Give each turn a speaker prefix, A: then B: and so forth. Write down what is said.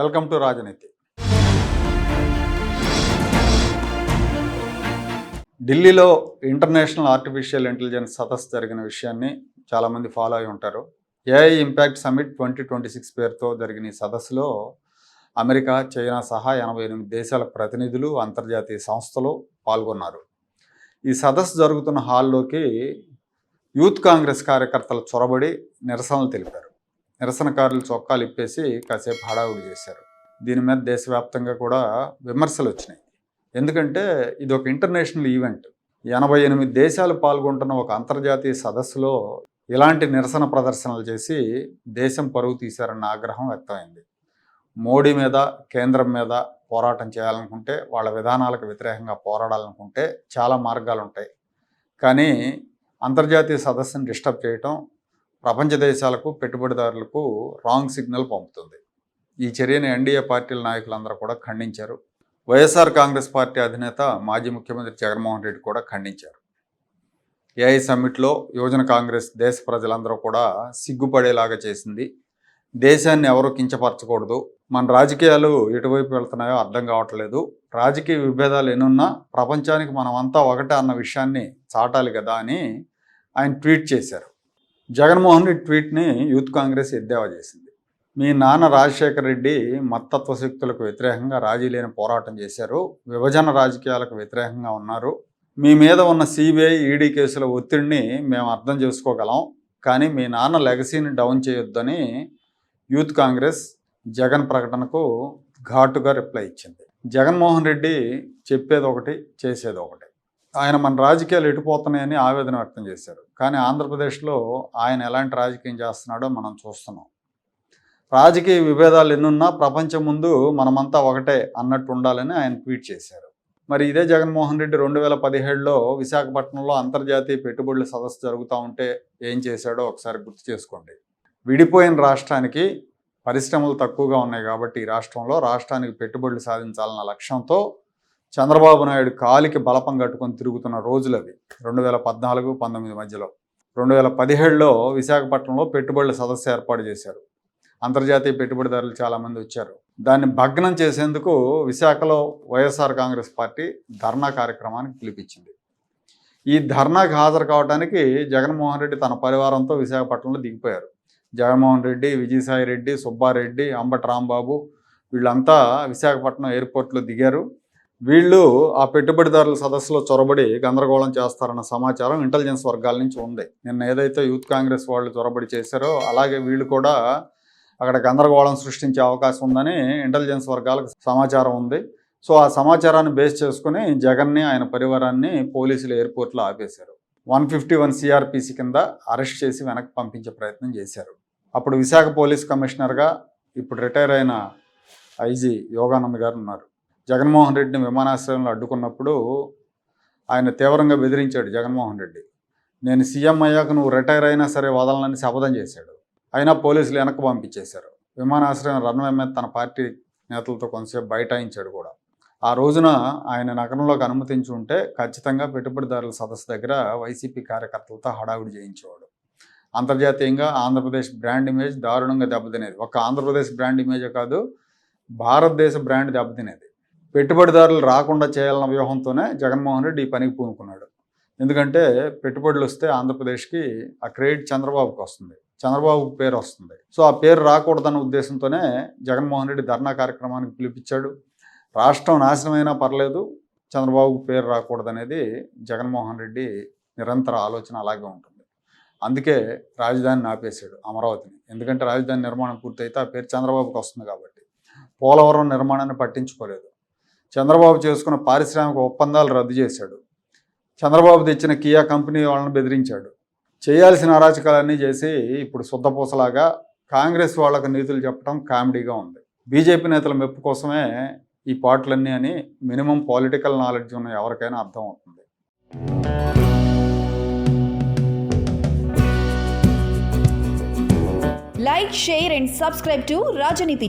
A: Welcome to రాజనీతి. ఢిల్లీలో international artificial intelligence సదస్సు జరిగిన విషయాన్ని చాలామంది ఫాలో అయి ఉంటారు. AI impact summit twenty twenty six పేరుతో జరిగిన ఈ సదస్సులో అమెరికా చైనా సహా ఎనభై ఎనిమిది దేశాల ప్రతినిధులు అంతర్జాతీయ సంస్థలు పాల్గొన్నారు. ఈ సదస్సు జరుగుతున్న హాల్లోకి యూత్ కాంగ్రెస్ కార్యకర్తలు చొరబడి నిరసనలు తెలిపారు. నిరసనకారులు చొక్కాలు ఇప్పేసి కాసేపు హడావుడి చేశారు. దీని మీద దేశవ్యాప్తంగా కూడా విమర్శలు వచ్చినాయి. ఎందుకంటే ఇది ఒక ఇంటర్నేషనల్ ఈవెంట్. ఎనభై ఎనిమిది దేశాలు పాల్గొంటున్న ఒక అంతర్జాతీయ సదస్సులో ఇలాంటి నిరసన ప్రదర్శనలు చేసి దేశం పరువు తీశారన్న ఆగ్రహం వ్యక్తమైంది. మోడీ మీద కేంద్రం మీద పోరాటం చేయాలనుకుంటే వాళ్ళ విధానాలకు వ్యతిరేకంగా పోరాడాలనుకుంటే చాలా మార్గాలు ఉంటాయి కానీ అంతర్జాతీయ సదస్సును డిస్టర్బ్ చేయటం ప్రపంచ దేశాలకు పెట్టుబడిదారులకు రాంగ్ సిగ్నల్ పంపుతుంది. ఈ చర్యని ఎన్డీఏ పార్టీల నాయకులందరూ కూడా ఖండించారు. వైఎస్ఆర్ కాంగ్రెస్ పార్టీ అధినేత మాజీ ముఖ్యమంత్రి జగన్మోహన్ రెడ్డి కూడా ఖండించారు. ఏఐ సమ్మిట్లో యువజన కాంగ్రెస్ దేశ ప్రజలందరూ కూడా సిగ్గుపడేలాగా చేసింది. దేశాన్ని ఎవరు కించపరచకూడదు. మన రాజకీయాలు ఎటువైపు వెళ్తున్నాయో అర్థం కావట్లేదు. రాజకీయ విభేదాలు ఎన్నున్నా ప్రపంచానికి మనమంతా ఒకటే అన్న విషయాన్ని చాటాలి కదా అని ఆయన ట్వీట్ చేశారు. జగన్మోహన్ రెడ్డి ట్వీట్ని యూత్ కాంగ్రెస్ ఎద్దేవా చేసింది. మీ నాన్న రాజశేఖర రెడ్డి మత్తత్వ శక్తులకు వ్యతిరేకంగా రాజీ లేని పోరాటం చేశారు. విభజన రాజకీయాలకు వ్యతిరేకంగా ఉన్నారు. మీ మీద ఉన్న సిబిఐ ఈడీ కేసుల ఒత్తిడిని మేము అర్థం చేసుకోగలం. కానీ మీ నాన్న లెగసీని డౌన్ చేయొద్దని యూత్ కాంగ్రెస్ జగన్ ప్రకటనకు ఘాటుగా రిప్లై ఇచ్చింది. జగన్మోహన్ రెడ్డి చెప్పేది ఒకటి చేసేది ఒకటి ఆయన మన రాజకీయాలు ఎటుపోతున్నాయని ఆవేదన వ్యక్తం చేశారు. కానీ ఆంధ్రప్రదేశ్లో ఆయన ఎలాంటి రాజకీయం చేస్తున్నాడో మనం చూస్తున్నాం. రాజకీయ విభేదాలు ఎన్నున్నా ప్రపంచం ముందు మనమంతా ఒకటే అన్నట్టు ఉండాలని ఆయన ట్వీట్ చేశారు. మరి ఇదే జగన్మోహన్ రెడ్డి రెండు వేల పదిహేడులో విశాఖపట్నంలో అంతర్జాతీయ పెట్టుబడుల సదస్సు జరుగుతూ ఉంటే ఏం చేశాడో ఒకసారి గుర్తు చేసుకోండి. విడిపోయిన రాష్ట్రానికి పరిశ్రమలు తక్కువగా ఉన్నాయి కాబట్టి ఈ రాష్ట్రంలో రాష్ట్రానికి పెట్టుబడులు సాధించాలన్న లక్ష్యంతో చంద్రబాబు నాయుడు కాలికి బలపం కట్టుకొని తిరుగుతున్న రోజులు అవి. రెండు వేల పద్నాలుగు పంతొమ్మిది మధ్యలో. రెండు వేల పదిహేడులో విశాఖపట్నంలో పెట్టుబడుల సదస్సు ఏర్పాటు చేశారు. అంతర్జాతీయ పెట్టుబడిదారులు చాలామంది వచ్చారు. దాన్ని భగ్నం చేసేందుకు విశాఖలో వైఎస్ఆర్ కాంగ్రెస్ పార్టీ ధర్నా కార్యక్రమానికి పిలిపించింది. ఈ ధర్నాకి హాజరు కావడానికి జగన్మోహన్ రెడ్డి తన పరివారంతో విశాఖపట్నంలో దిగిపోయారు. జగన్మోహన్ రెడ్డి విజయసాయి రెడ్డి సుబ్బారెడ్డి అంబటి రాంబాబు వీళ్ళంతా విశాఖపట్నం ఎయిర్పోర్ట్లో దిగారు. వీళ్ళు ఆ పెట్టుబడిదారుల సదస్సులో చొరబడి గందరగోళం చేస్తారన్న సమాచారం ఇంటెలిజెన్స్ వర్గాల నుంచి ఉంది. నిన్న ఏదైతే యూత్ కాంగ్రెస్ వాళ్ళు చొరబడి చేశారో అలాగే వీళ్ళు కూడా అక్కడ గందరగోళం సృష్టించే అవకాశం ఉందని ఇంటెలిజెన్స్ వర్గాలకు సమాచారం ఉంది. సో ఆ సమాచారాన్ని బేస్ చేసుకుని జగన్ని ఆయన పరివారాన్ని పోలీసులు ఎయిర్పోర్ట్లో ఆపేశారు. వన్ ఫిఫ్టీ వన్ సిఆర్పిసి కింద అరెస్ట్ చేసి వెనక్కి పంపించే ప్రయత్నం చేశారు. అప్పుడు విశాఖ పోలీస్ కమిషనర్గా ఇప్పుడు రిటైర్ అయిన ఐజీ యోగానంద్ గారు ఉన్నారు. జగన్మోహన్ రెడ్డిని విమానాశ్రయంలో అడ్డుకున్నప్పుడు ఆయన తీవ్రంగా బెదిరించాడు జగన్మోహన్ రెడ్డి. నేను సీఎం అయ్యాక నువ్వు రిటైర్ అయినా సరే వదలనని శపథం చేశాడు. అయినా పోలీసులు వెనక్కి పంపించేశారు. విమానాశ్రయం రన్వే మీద తన పార్టీ నేతలతో కొంతసేపు బైఠాయించాడు కూడా. ఆ రోజున ఆయన నగరంలోకి అనుమతించి ఉంటే ఖచ్చితంగా పెట్టుబడిదారుల సదస్సు దగ్గర వైసీపీ కార్యకర్తలతో హడావుడి చేయించేవాడు. అంతర్జాతీయంగా ఆంధ్రప్రదేశ్ బ్రాండ్ ఇమేజ్ దారుణంగా దెబ్బతినేది. ఒక ఆంధ్రప్రదేశ్ బ్రాండ్ ఇమేజే కాదు భారతదేశ బ్రాండ్ దెబ్బతినేది. పెట్టుబడిదారులు రాకుండా చేయాలన్న వ్యూహంతోనే జగన్మోహన్ రెడ్డి ఈ పనికి పూనుకున్నాడు. ఎందుకంటే పెట్టుబడులు వస్తే ఆంధ్రప్రదేశ్కి ఆ క్రెడిట్ చంద్రబాబుకి వస్తుంది. చంద్రబాబు పేరు వస్తుంది. సో ఆ పేరు రాకూడదన్న ఉద్దేశంతోనే జగన్మోహన్ రెడ్డి ధర్నా కార్యక్రమానికి పిలిపించాడు. రాష్ట్రం నాశనమైనా పర్లేదు చంద్రబాబుకు పేరు రాకూడదనేది జగన్మోహన్ రెడ్డి నిరంతర ఆలోచన అలాగే ఉంటుంది. అందుకే రాజధానిని ఆపేశాడు అమరావతిని. ఎందుకంటే రాజధాని నిర్మాణం పూర్తయితే ఆ పేరు చంద్రబాబుకి వస్తుంది కాబట్టి. పోలవరం నిర్మాణాన్ని పట్టించుకోలేదు. చంద్రబాబు చేసుకున్న పారిశ్రామిక ఒప్పందాలు రద్దు చేశాడు. చంద్రబాబు తెచ్చిన కియా కంపెనీ వాళ్ళని బెదిరించాడు. చేయాల్సిన అరాచకాలన్నీ చేసి ఇప్పుడు శుద్ధపూసలాగా కాంగ్రెస్ వాళ్ళకు నీతులు చెప్పడం కామెడీగా ఉంది. బీజేపీ నేతల మెప్పు కోసమే ఈ పాటలన్నీ అని మినిమం పాలిటికల్ నాలెడ్జ్ ఉన్న ఎవరికైనా అర్థం అవుతుంది.
B: Share and and subscribe to Rajaniti.